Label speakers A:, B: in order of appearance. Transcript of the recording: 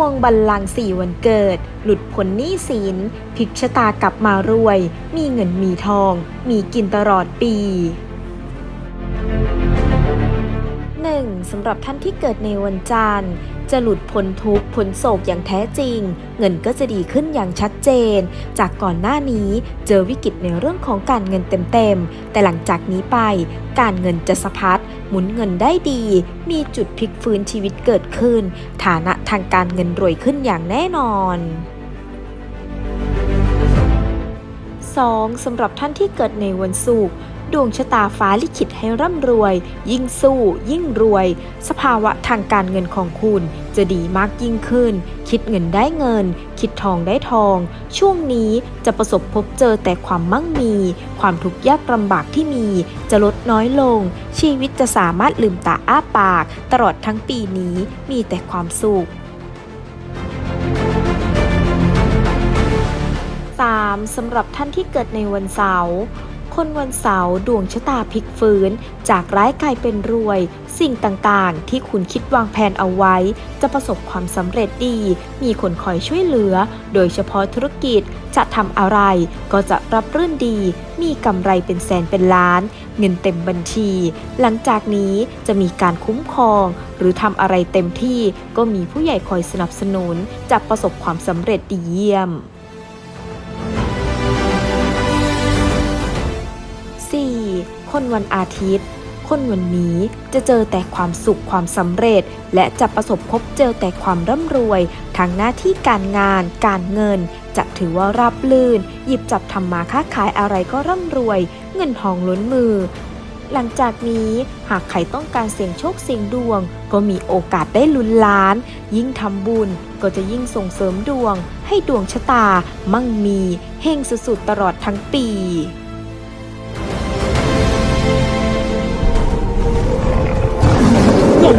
A: วงบัลลังก์สี่วันเกิด หลุดพ้นหนี้สินพลิกชะตากลับมารวย มีเงินมีทอง มีกินตลอดปี 1. สำหรับท่านที่เกิดในวันจันทร์ จะหลุดพ้นทุกข์พ้นโศกอย่างแท้จริง เงินก็จะดีขึ้นอย่างชัดเจน จากก่อนหน้านี้เจอวิกฤตในเรื่องของการเงินเต็มๆ แต่หลังจากนี้ไปการเงินจะสะพัดหมุนเงินได้ดี มีจุดพลิกฟื้นชีวิตเกิดขึ้น ฐานะ ทางการเงินรวยขึ้นอย่างแน่นอน 2. สำหรับท่านที่เกิดในวันศุกร์ดวงชะตาฟ้าลิขิตให้ร่ำรวย ยิ่งสู้ ยิ่งรวย สภาวะทางการเงินของคุณจะดีมากยิ่งขึ้น คิดเงินได้เงิน คิดทองได้ทอง ช่วงนี้จะประสบพบเจอแต่ความมั่งมี ความทุกข์ยากลำบากที่มี จะลดน้อยลง ชีวิตจะสามารถลืมตาอ้าปาก ตลอดทั้งปีนี้มีแต่ความสุข 3. สำหรับท่านที่เกิดในวันเสาร์คนวันเสาร์ดวงชะตาพลิกฟื้น จากร้ายกลายเป็นรวย สิ่งต่างๆ ที่คุณคิดวางแผนเอาไว้ จะประสบความสำเร็จดี มีคนคอยช่วยเหลือ โดยเฉพาะธุรกิจจะทำอะไร ก็จะรับรื่นดี มีกำไรเป็นแสนเป็นล้าน เงินเต็มบัญชี หลังจากนี้จะมีการคุ้มครอง หรือทำอะไรเต็มที่ก็มีผู้ใหญ่คอยสนับสนุนจะประสบความสำเร็จดีเยี่ยม 4. คนวันอาทิตย์ คนวันนี้จะเจอแต่ความสุขความสำเร็จ และจะประสบพบเจอแต่ความร่ำรวยทางหน้าที่การงาน การเงิน จะถือว่าราบลื่น หยิบจับทำมาค้าขายอะไรก็ร่ำรวย เงินทองล้นมือ หลังจากนี้หากใครต้องการเสี่ยงโชคเสี่ยงดวง ก็มีโอกาสได้ลุ้นล้าน ยิ่งทำบุญก็จะยิ่งส่งเสริมดวง ให้ดวงชะตา มั่งมีเฮงสุดๆตลอดทั้งปี